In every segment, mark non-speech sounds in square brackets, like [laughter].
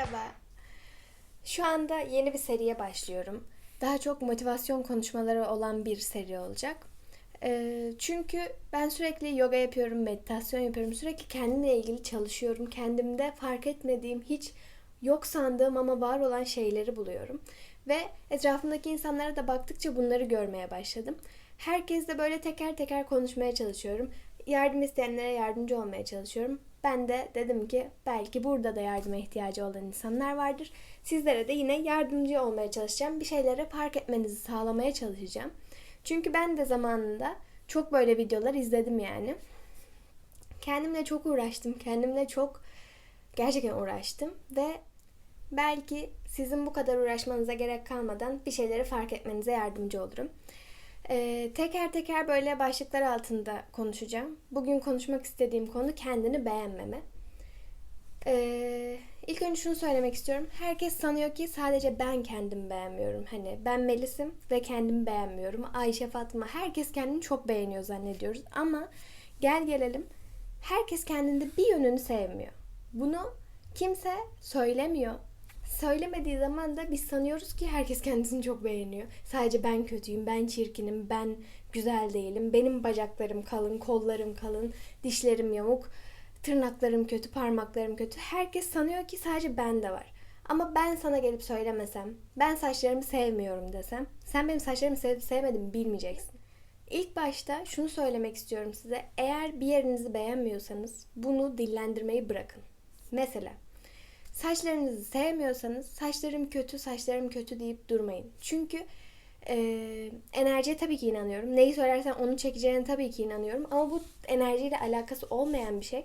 Merhaba. Şu anda yeni bir seriye başlıyorum. Daha çok motivasyon konuşmaları olan bir seri olacak. Ee, çünkü ben sürekli yoga yapıyorum, meditasyon yapıyorum. Sürekli kendimle ilgili çalışıyorum. Kendimde fark etmediğim, hiç yok sandığım ama var olan şeyleri buluyorum. Ve etrafımdaki insanlara da baktıkça bunları görmeye başladım. Herkesle böyle teker teker konuşmaya çalışıyorum. Yardım isteyenlere yardımcı olmaya çalışıyorum. Ben de dedim ki belki burada da yardıma ihtiyacı olan insanlar vardır. Sizlere de yine yardımcı olmaya çalışacağım. Bir şeylere fark etmenizi sağlamaya çalışacağım. Çünkü ben de zamanında çok böyle videolar izledim yani. Kendimle çok uğraştım. Kendimle çok gerçekten uğraştım ve belki sizin bu kadar uğraşmanıza gerek kalmadan bir şeyleri fark etmenize yardımcı olurum. Ee, teker teker böyle başlıklar altında konuşacağım. Bugün konuşmak istediğim konu kendini beğenmeme. Ee, ilk önce şunu söylemek istiyorum. Herkes sanıyor ki sadece ben kendimi beğenmiyorum. Hani ben Melis'im ve kendimi beğenmiyorum. Ayşe, Fatma herkes kendini çok beğeniyor zannediyoruz. Ama gel gelelim herkes kendinde bir yönünü sevmiyor. Bunu kimse söylemiyor. Söylemediği zaman da biz sanıyoruz ki herkes kendisini çok beğeniyor. Sadece ben kötüyüm, ben çirkinim, ben güzel değilim. Benim bacaklarım kalın, kollarım kalın, dişlerim yamuk, tırnaklarım kötü, parmaklarım kötü. Herkes sanıyor ki sadece bende var. Ama ben sana gelip söylemesem, ben saçlarımı sevmiyorum desem, sen benim saçlarımı sevip sevmediğimi bilmeyeceksin. İlk başta şunu söylemek istiyorum size. Eğer bir yerinizi beğenmiyorsanız bunu dillendirmeyi bırakın. Mesela saçlarınızı sevmiyorsanız saçlarım kötü, saçlarım kötü deyip durmayın. Çünkü e, enerjiye tabii ki inanıyorum. Neyi söylersen onu çekeceğine tabii ki inanıyorum. Ama bu enerjiyle alakası olmayan bir şey.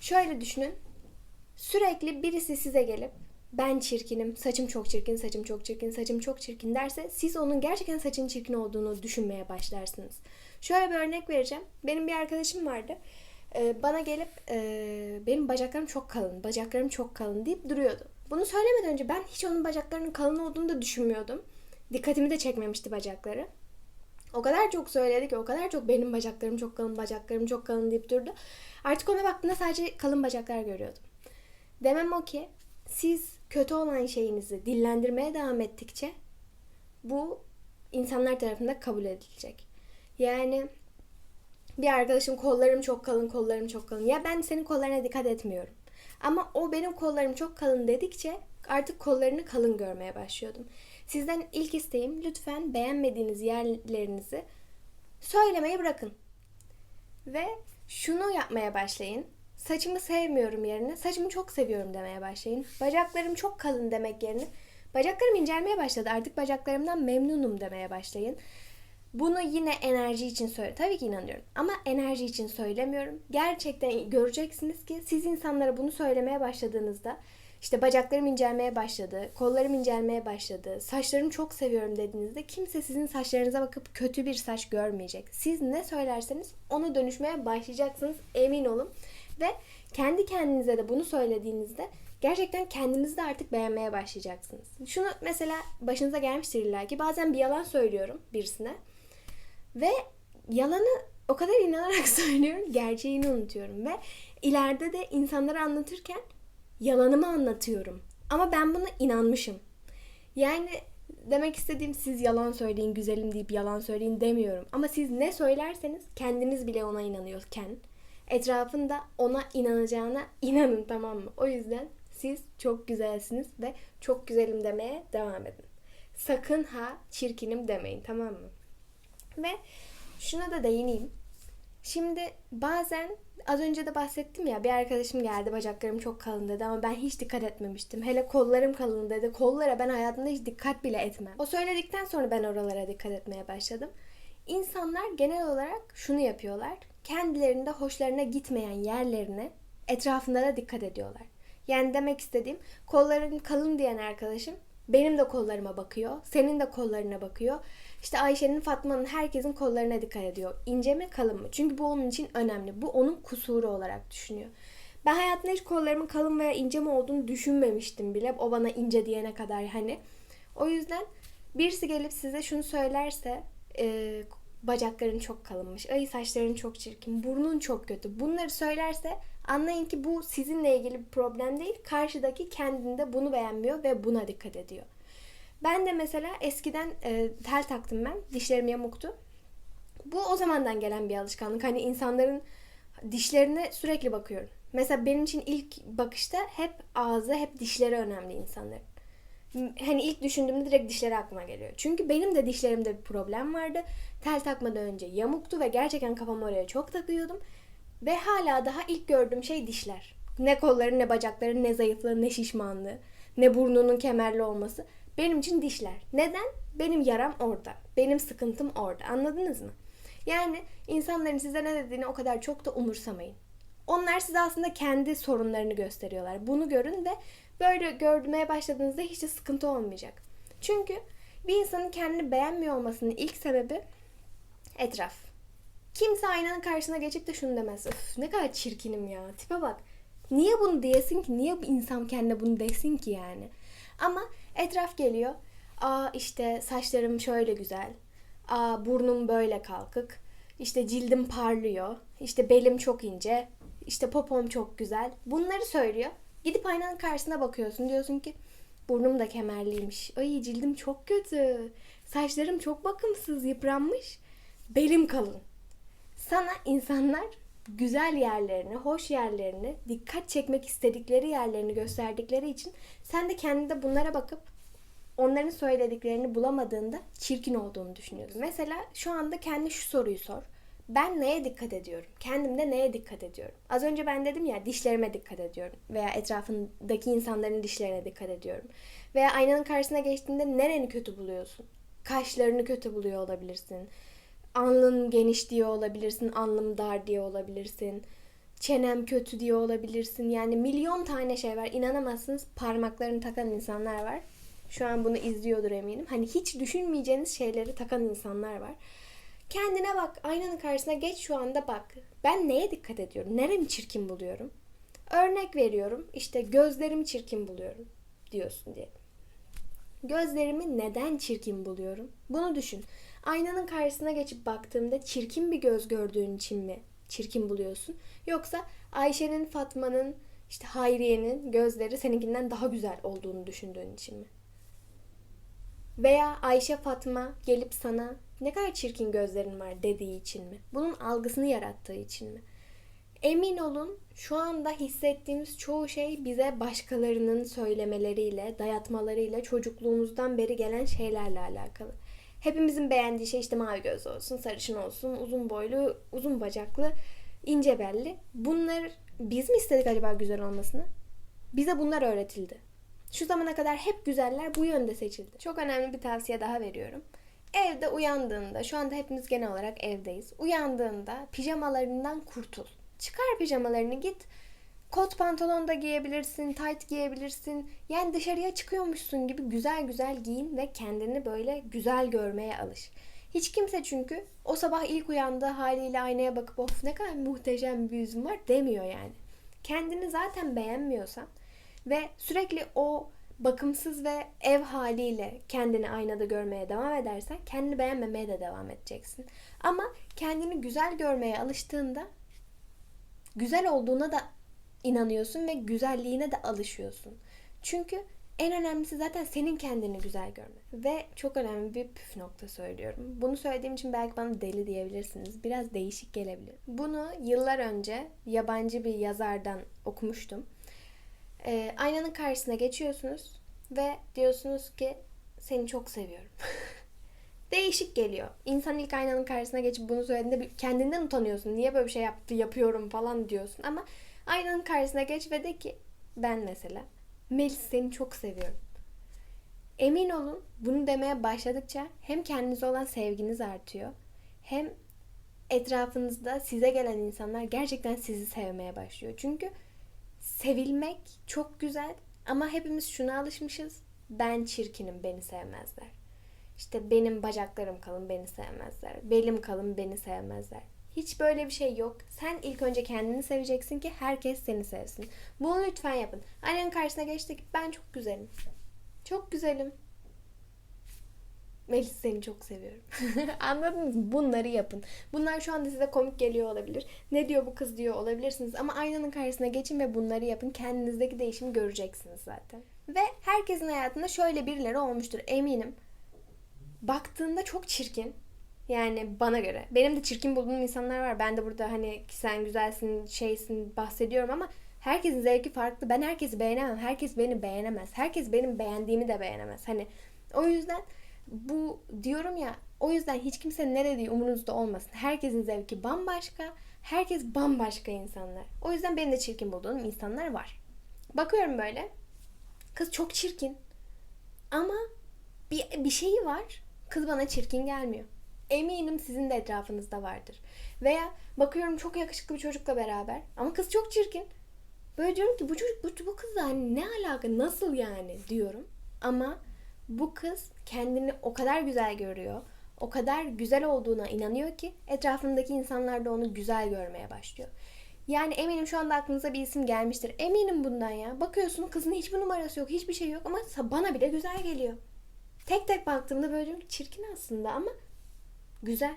Şöyle düşünün. Sürekli birisi size gelip ben çirkinim, saçım çok çirkin, saçım çok çirkin, saçım çok çirkin derse siz onun gerçekten saçın çirkin olduğunu düşünmeye başlarsınız. Şöyle bir örnek vereceğim. Benim bir arkadaşım vardı. Ee, bana gelip e, benim bacaklarım çok kalın, bacaklarım çok kalın deyip duruyordu. Bunu söylemeden önce ben hiç onun bacaklarının kalın olduğunu da düşünmüyordum. Dikkatimi de çekmemişti bacakları. O kadar çok söyledi ki, o kadar çok benim bacaklarım çok kalın, bacaklarım çok kalın deyip durdu. Artık ona baktığımda sadece kalın bacaklar görüyordum. Demem o ki siz kötü olan şeyinizi dillendirmeye devam ettikçe bu insanlar tarafından kabul edilecek. Yani bir arkadaşım kollarım çok kalın, kollarım çok kalın. Ya ben senin kollarına dikkat etmiyorum. Ama o benim kollarım çok kalın dedikçe artık kollarını kalın görmeye başlıyordum. Sizden ilk isteğim lütfen beğenmediğiniz yerlerinizi söylemeyi bırakın. Ve şunu yapmaya başlayın. Saçımı sevmiyorum yerine saçımı çok seviyorum demeye başlayın. Bacaklarım çok kalın demek yerine bacaklarım incelmeye başladı. Artık bacaklarımdan memnunum demeye başlayın. Bunu yine enerji için söyle. Tabii ki inanıyorum. Ama enerji için söylemiyorum. Gerçekten göreceksiniz ki siz insanlara bunu söylemeye başladığınızda işte bacaklarım incelmeye başladı, kollarım incelmeye başladı, saçlarımı çok seviyorum dediğinizde kimse sizin saçlarınıza bakıp kötü bir saç görmeyecek. Siz ne söylerseniz ona dönüşmeye başlayacaksınız emin olun. Ve kendi kendinize de bunu söylediğinizde gerçekten kendinizi de artık beğenmeye başlayacaksınız. Şunu mesela başınıza gelmiştir illa ki bazen bir yalan söylüyorum birisine. Ve yalanı o kadar inanarak [laughs] söylüyorum, gerçeğini unutuyorum ve ileride de insanlara anlatırken yalanımı anlatıyorum. Ama ben buna inanmışım. Yani demek istediğim siz yalan söyleyin, güzelim deyip yalan söyleyin demiyorum. Ama siz ne söylerseniz kendiniz bile ona inanıyorken etrafında ona inanacağına inanın tamam mı? O yüzden siz çok güzelsiniz ve çok güzelim demeye devam edin. Sakın ha çirkinim demeyin tamam mı? Ve şuna da değineyim. Şimdi bazen az önce de bahsettim ya bir arkadaşım geldi bacaklarım çok kalın dedi ama ben hiç dikkat etmemiştim. Hele kollarım kalın dedi. Kollara ben hayatımda hiç dikkat bile etmem. O söyledikten sonra ben oralara dikkat etmeye başladım. İnsanlar genel olarak şunu yapıyorlar. Kendilerinde hoşlarına gitmeyen yerlerine etrafında da dikkat ediyorlar. Yani demek istediğim kolların kalın diyen arkadaşım benim de kollarıma bakıyor. Senin de kollarına bakıyor. İşte Ayşe'nin, Fatma'nın, herkesin kollarına dikkat ediyor. İnce mi, kalın mı? Çünkü bu onun için önemli. Bu onun kusuru olarak düşünüyor. Ben hayatımda hiç kollarımın kalın veya ince mi olduğunu düşünmemiştim bile. O bana ince diyene kadar hani. O yüzden birisi gelip size şunu söylerse e, bacakların çok kalınmış, ay saçların çok çirkin, burnun çok kötü. Bunları söylerse Anlayın ki bu sizinle ilgili bir problem değil. Karşıdaki kendinde bunu beğenmiyor ve buna dikkat ediyor. Ben de mesela eskiden e, tel taktım ben. Dişlerim yamuktu. Bu o zamandan gelen bir alışkanlık. Hani insanların dişlerine sürekli bakıyorum. Mesela benim için ilk bakışta hep ağzı, hep dişleri önemli insanların. Hani ilk düşündüğümde direkt dişleri aklıma geliyor. Çünkü benim de dişlerimde bir problem vardı. Tel takmadan önce yamuktu ve gerçekten kafamı oraya çok takıyordum. Ve hala daha ilk gördüğüm şey dişler. Ne kolları, ne bacakları, ne zayıflığı, ne şişmanlığı, ne burnunun kemerli olması. Benim için dişler. Neden? Benim yaram orada. Benim sıkıntım orada. Anladınız mı? Yani insanların size ne dediğini o kadar çok da umursamayın. Onlar size aslında kendi sorunlarını gösteriyorlar. Bunu görün ve böyle görmeye başladığınızda hiç de sıkıntı olmayacak. Çünkü bir insanın kendini beğenmiyor olmasının ilk sebebi etraf. Kimse aynanın karşısına geçip de şunu demez. Öf ne kadar çirkinim ya. Tipe bak. Niye bunu diyesin ki? Niye bir insan kendine bunu desin ki yani? Ama etraf geliyor. Aa işte saçlarım şöyle güzel. Aa burnum böyle kalkık. İşte cildim parlıyor. İşte belim çok ince. İşte popom çok güzel. Bunları söylüyor. Gidip aynanın karşısına bakıyorsun. Diyorsun ki burnum da kemerliymiş. Ay cildim çok kötü. Saçlarım çok bakımsız, yıpranmış. Belim kalın. Sana insanlar güzel yerlerini, hoş yerlerini, dikkat çekmek istedikleri yerlerini gösterdikleri için sen de kendinde bunlara bakıp onların söylediklerini bulamadığında çirkin olduğunu düşünüyorsun. Mesela şu anda kendi şu soruyu sor. Ben neye dikkat ediyorum? Kendimde neye dikkat ediyorum? Az önce ben dedim ya dişlerime dikkat ediyorum. Veya etrafındaki insanların dişlerine dikkat ediyorum. Veya aynanın karşısına geçtiğinde nereni kötü buluyorsun? Kaşlarını kötü buluyor olabilirsin. Alnın geniş diye olabilirsin. Alnım dar diye olabilirsin. Çenem kötü diye olabilirsin. Yani milyon tane şey var. İnanamazsınız parmaklarını takan insanlar var. Şu an bunu izliyordur eminim. Hani hiç düşünmeyeceğiniz şeyleri takan insanlar var. Kendine bak, aynanın karşısına geç şu anda bak. Ben neye dikkat ediyorum? Neremi çirkin buluyorum? Örnek veriyorum. İşte gözlerimi çirkin buluyorum diyorsun diye. Gözlerimi neden çirkin buluyorum? Bunu düşün. Aynanın karşısına geçip baktığımda çirkin bir göz gördüğün için mi çirkin buluyorsun? Yoksa Ayşe'nin, Fatma'nın, işte Hayriye'nin gözleri seninkinden daha güzel olduğunu düşündüğün için mi? Veya Ayşe Fatma gelip sana ne kadar çirkin gözlerin var dediği için mi? Bunun algısını yarattığı için mi? Emin olun şu anda hissettiğimiz çoğu şey bize başkalarının söylemeleriyle, dayatmalarıyla çocukluğumuzdan beri gelen şeylerle alakalı. Hepimizin beğendiği şey işte mavi göz olsun, sarışın olsun, uzun boylu, uzun bacaklı, ince belli. Bunlar biz mi istedik acaba güzel olmasını? Bize bunlar öğretildi. Şu zamana kadar hep güzeller bu yönde seçildi. Çok önemli bir tavsiye daha veriyorum. Evde uyandığında, şu anda hepimiz genel olarak evdeyiz. Uyandığında pijamalarından kurtul. Çıkar pijamalarını git. Kot pantolon da giyebilirsin, tight giyebilirsin. Yani dışarıya çıkıyormuşsun gibi güzel güzel giyin ve kendini böyle güzel görmeye alış. Hiç kimse çünkü o sabah ilk uyandığı haliyle aynaya bakıp of ne kadar muhteşem bir yüzüm var demiyor yani. Kendini zaten beğenmiyorsan ve sürekli o bakımsız ve ev haliyle kendini aynada görmeye devam edersen kendini beğenmemeye de devam edeceksin. Ama kendini güzel görmeye alıştığında güzel olduğuna da inanıyorsun ve güzelliğine de alışıyorsun. Çünkü en önemlisi zaten senin kendini güzel görmen. Ve çok önemli bir püf nokta söylüyorum. Bunu söylediğim için belki bana deli diyebilirsiniz. Biraz değişik gelebilir. Bunu yıllar önce yabancı bir yazardan okumuştum. E, aynanın karşısına geçiyorsunuz ve diyorsunuz ki seni çok seviyorum. [laughs] Değişik geliyor. İnsan ilk aynanın karşısına geçip bunu söylediğinde kendinden utanıyorsun. Niye böyle bir şey yaptı, yapıyorum falan diyorsun. Ama aynanın karşısına geç ve de ki ben mesela Melis seni çok seviyorum. Emin olun bunu demeye başladıkça hem kendinize olan sevginiz artıyor hem etrafınızda size gelen insanlar gerçekten sizi sevmeye başlıyor. Çünkü sevilmek çok güzel ama hepimiz şuna alışmışız. Ben çirkinim, beni sevmezler. İşte benim bacaklarım kalın, beni sevmezler. Belim kalın, beni sevmezler. Hiç böyle bir şey yok. Sen ilk önce kendini seveceksin ki herkes seni sevsin. Bunu lütfen yapın. Annenin karşısına geçtik. Ben çok güzelim. Çok güzelim. Melis seni çok seviyorum. [laughs] Anladınız mı? Bunları yapın. Bunlar şu anda size komik geliyor olabilir. Ne diyor bu kız diyor olabilirsiniz. Ama aynanın karşısına geçin ve bunları yapın. Kendinizdeki değişimi göreceksiniz zaten. Ve herkesin hayatında şöyle birileri olmuştur eminim. Baktığında çok çirkin. Yani bana göre. Benim de çirkin bulduğum insanlar var. Ben de burada hani sen güzelsin, şeysin bahsediyorum ama herkesin zevki farklı. Ben herkesi beğenemem. Herkes beni beğenemez. Herkes benim beğendiğimi de beğenemez. Hani o yüzden bu diyorum ya o yüzden hiç kimsenin ne dediği umurunuzda olmasın. Herkesin zevki bambaşka. Herkes bambaşka insanlar. O yüzden benim de çirkin bulduğum insanlar var. Bakıyorum böyle. Kız çok çirkin. Ama bir, bir şeyi var. Kız bana çirkin gelmiyor. Eminim sizin de etrafınızda vardır. Veya bakıyorum çok yakışıklı bir çocukla beraber ama kız çok çirkin. Böyle diyorum ki bu çocuk bu, bu kızla hani ne alaka nasıl yani diyorum. Ama bu kız kendini o kadar güzel görüyor. O kadar güzel olduğuna inanıyor ki etrafındaki insanlar da onu güzel görmeye başlıyor. Yani eminim şu anda aklınıza bir isim gelmiştir. Eminim bundan ya. Bakıyorsun kızın hiçbir numarası yok, hiçbir şey yok ama bana bile güzel geliyor. Tek tek baktığımda böyle diyorum ki çirkin aslında ama güzel.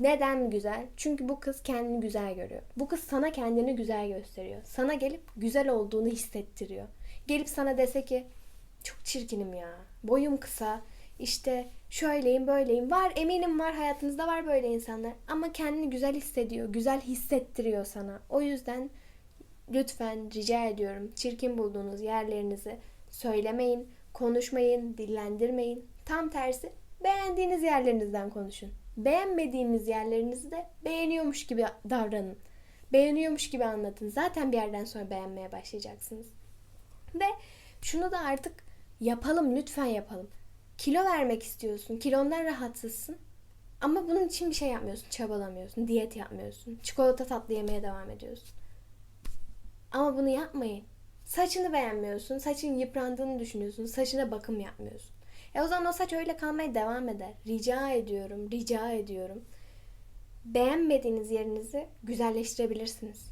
Neden güzel? Çünkü bu kız kendini güzel görüyor. Bu kız sana kendini güzel gösteriyor. Sana gelip güzel olduğunu hissettiriyor. Gelip sana dese ki çok çirkinim ya. Boyum kısa. İşte şöyleyim böyleyim. Var eminim var hayatınızda var böyle insanlar. Ama kendini güzel hissediyor. Güzel hissettiriyor sana. O yüzden lütfen rica ediyorum çirkin bulduğunuz yerlerinizi söylemeyin, konuşmayın, dillendirmeyin. Tam tersi beğendiğiniz yerlerinizden konuşun. Beğenmediğiniz yerlerinizi de beğeniyormuş gibi davranın. Beğeniyormuş gibi anlatın. Zaten bir yerden sonra beğenmeye başlayacaksınız. Ve şunu da artık yapalım lütfen yapalım. Kilo vermek istiyorsun. Kilondan rahatsızsın. Ama bunun için bir şey yapmıyorsun. Çabalamıyorsun. Diyet yapmıyorsun. Çikolata tatlı yemeye devam ediyorsun. Ama bunu yapmayın. Saçını beğenmiyorsun. Saçın yıprandığını düşünüyorsun. Saçına bakım yapmıyorsun. E o zaman o saç öyle kalmaya devam eder. Rica ediyorum, rica ediyorum. Beğenmediğiniz yerinizi güzelleştirebilirsiniz.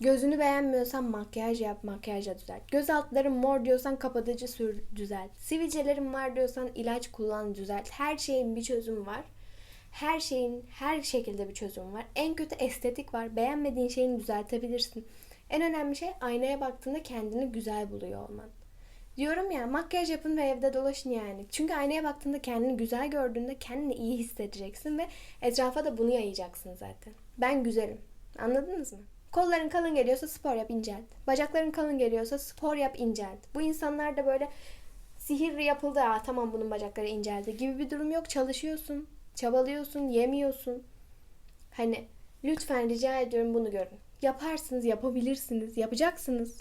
Gözünü beğenmiyorsan makyaj yap, makyajla düzelt. Göz altların mor diyorsan kapatıcı sür, düzelt. Sivilcelerin var diyorsan ilaç kullan, düzelt. Her şeyin bir çözümü var. Her şeyin her şekilde bir çözümü var. En kötü estetik var. Beğenmediğin şeyini düzeltebilirsin. En önemli şey aynaya baktığında kendini güzel buluyor olman. Diyorum ya makyaj yapın ve evde dolaşın yani. Çünkü aynaya baktığında kendini güzel gördüğünde kendini iyi hissedeceksin ve etrafa da bunu yayacaksın zaten. Ben güzelim. Anladınız mı? Kolların kalın geliyorsa spor yap incelt. Bacakların kalın geliyorsa spor yap incelt. Bu insanlar da böyle sihir yapıldı. Aa, tamam bunun bacakları inceldi gibi bir durum yok. Çalışıyorsun, çabalıyorsun, yemiyorsun. Hani lütfen rica ediyorum bunu görün. Yaparsınız, yapabilirsiniz, yapacaksınız.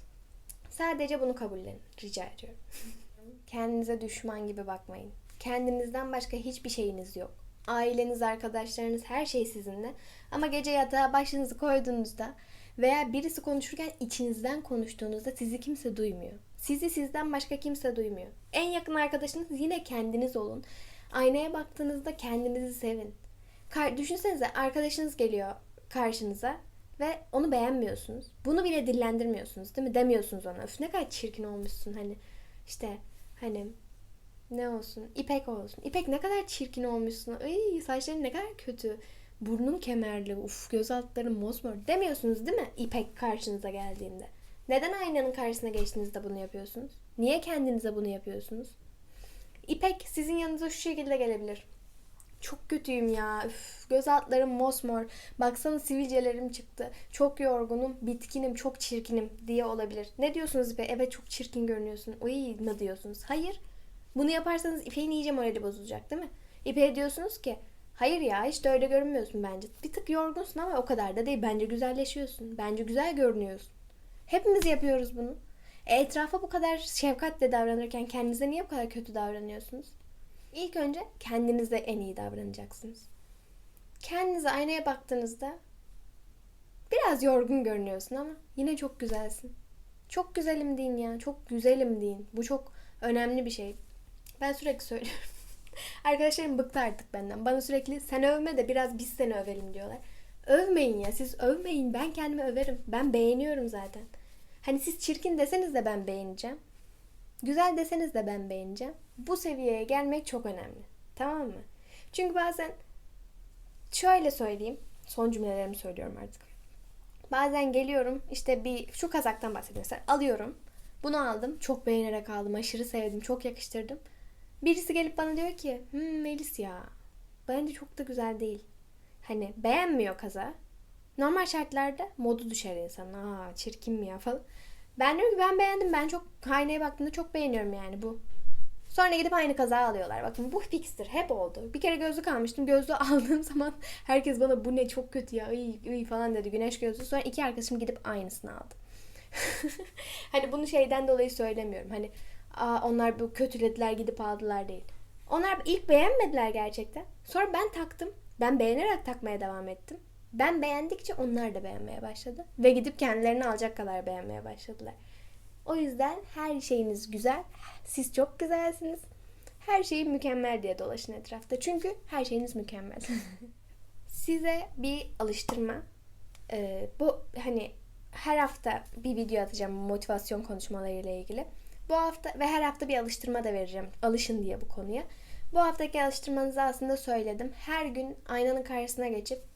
Sadece bunu kabullenin. Rica ediyorum. [laughs] Kendinize düşman gibi bakmayın. Kendinizden başka hiçbir şeyiniz yok. Aileniz, arkadaşlarınız her şey sizinle. Ama gece yatağa başınızı koyduğunuzda veya birisi konuşurken içinizden konuştuğunuzda sizi kimse duymuyor. Sizi sizden başka kimse duymuyor. En yakın arkadaşınız yine kendiniz olun. Aynaya baktığınızda kendinizi sevin. Düşünsenize arkadaşınız geliyor karşınıza ve onu beğenmiyorsunuz. Bunu bile dillendirmiyorsunuz değil mi? Demiyorsunuz ona. Öf ne kadar çirkin olmuşsun hani. işte hani ne olsun? İpek olsun. İpek ne kadar çirkin olmuşsun. Ay saçların ne kadar kötü. Burnun kemerli. Uf göz altların mosmor. Demiyorsunuz değil mi? İpek karşınıza geldiğinde. Neden aynanın karşısına geçtiğinizde bunu yapıyorsunuz? Niye kendinize bunu yapıyorsunuz? İpek sizin yanınıza şu şekilde gelebilir. Çok kötüyüm ya. Üf, göz altlarım mosmor. Baksana sivilcelerim çıktı. Çok yorgunum, bitkinim, çok çirkinim diye olabilir. Ne diyorsunuz be? Evet çok çirkin görünüyorsun. Uy ne diyorsunuz? Hayır. Bunu yaparsanız İpek'in iyice morali bozulacak değil mi? İpek'e diyorsunuz ki hayır ya hiç de öyle görünmüyorsun bence. Bir tık yorgunsun ama o kadar da değil. Bence güzelleşiyorsun. Bence güzel görünüyorsun. Hepimiz yapıyoruz bunu. E, etrafa bu kadar şefkatle davranırken kendinize niye bu kadar kötü davranıyorsunuz? İlk önce kendinize en iyi davranacaksınız. Kendinize aynaya baktığınızda biraz yorgun görünüyorsun ama yine çok güzelsin. Çok güzelim deyin ya. Çok güzelim deyin. Bu çok önemli bir şey. Ben sürekli söylüyorum. [laughs] Arkadaşlarım bıktı artık benden. Bana sürekli sen övme de biraz biz seni övelim diyorlar. Övmeyin ya. Siz övmeyin. Ben kendimi överim. Ben beğeniyorum zaten. Hani siz çirkin deseniz de ben beğeneceğim. Güzel deseniz de ben beğeneceğim. Bu seviyeye gelmek çok önemli. Tamam mı? Çünkü bazen şöyle söyleyeyim. Son cümlelerimi söylüyorum artık. Bazen geliyorum işte bir şu kazaktan bahsedeyim alıyorum. Bunu aldım. Çok beğenerek aldım. Aşırı sevdim. Çok yakıştırdım. Birisi gelip bana diyor ki hmm, Melis ya bence çok da güzel değil. Hani beğenmiyor kaza. Normal şartlarda modu düşer insanın. Aa çirkin mi ya falan. Ben diyorum ki ben beğendim. Ben çok aynaya baktığımda çok beğeniyorum yani bu. Sonra gidip aynı kazağı alıyorlar. Bakın bu fixtir. Hep oldu. Bir kere gözlük almıştım. Gözlüğü [laughs] aldığım zaman herkes bana bu ne çok kötü ya iyi, iyi falan dedi. Güneş gözlüğü. Sonra iki arkadaşım gidip aynısını aldı. [laughs] hani bunu şeyden dolayı söylemiyorum. Hani Aa, onlar bu kötülediler gidip aldılar değil. Onlar ilk beğenmediler gerçekten. Sonra ben taktım. Ben beğenerek takmaya devam ettim. Ben beğendikçe onlar da beğenmeye başladı. Ve gidip kendilerini alacak kadar beğenmeye başladılar. O yüzden her şeyiniz güzel. Siz çok güzelsiniz. Her şeyi mükemmel diye dolaşın etrafta. Çünkü her şeyiniz mükemmel. [laughs] Size bir alıştırma. Ee, bu hani her hafta bir video atacağım motivasyon konuşmalarıyla ilgili. Bu hafta ve her hafta bir alıştırma da vereceğim. Alışın diye bu konuya. Bu haftaki alıştırmanızı aslında söyledim. Her gün aynanın karşısına geçip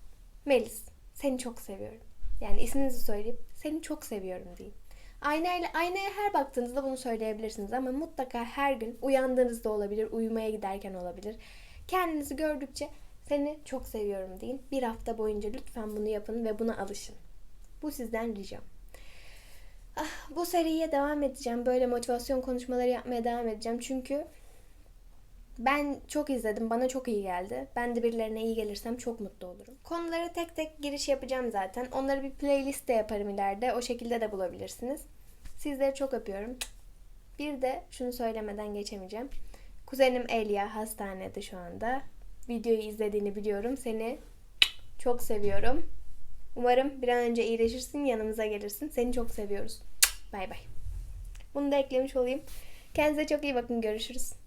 Melis seni çok seviyorum. Yani isminizi söyleyip seni çok seviyorum deyin. Aynayla, aynaya her baktığınızda bunu söyleyebilirsiniz ama mutlaka her gün uyandığınızda olabilir, uyumaya giderken olabilir. Kendinizi gördükçe seni çok seviyorum deyin. Bir hafta boyunca lütfen bunu yapın ve buna alışın. Bu sizden ricam. Ah, bu seriye devam edeceğim. Böyle motivasyon konuşmaları yapmaya devam edeceğim. Çünkü ben çok izledim. Bana çok iyi geldi. Ben de birilerine iyi gelirsem çok mutlu olurum. Konulara tek tek giriş yapacağım zaten. Onları bir playlist de yaparım ileride. O şekilde de bulabilirsiniz. Sizleri çok öpüyorum. Bir de şunu söylemeden geçemeyeceğim. Kuzenim Elia hastanede şu anda. Videoyu izlediğini biliyorum. Seni çok seviyorum. Umarım bir an önce iyileşirsin, yanımıza gelirsin. Seni çok seviyoruz. Bay bay. Bunu da eklemiş olayım. Kendinize çok iyi bakın. Görüşürüz.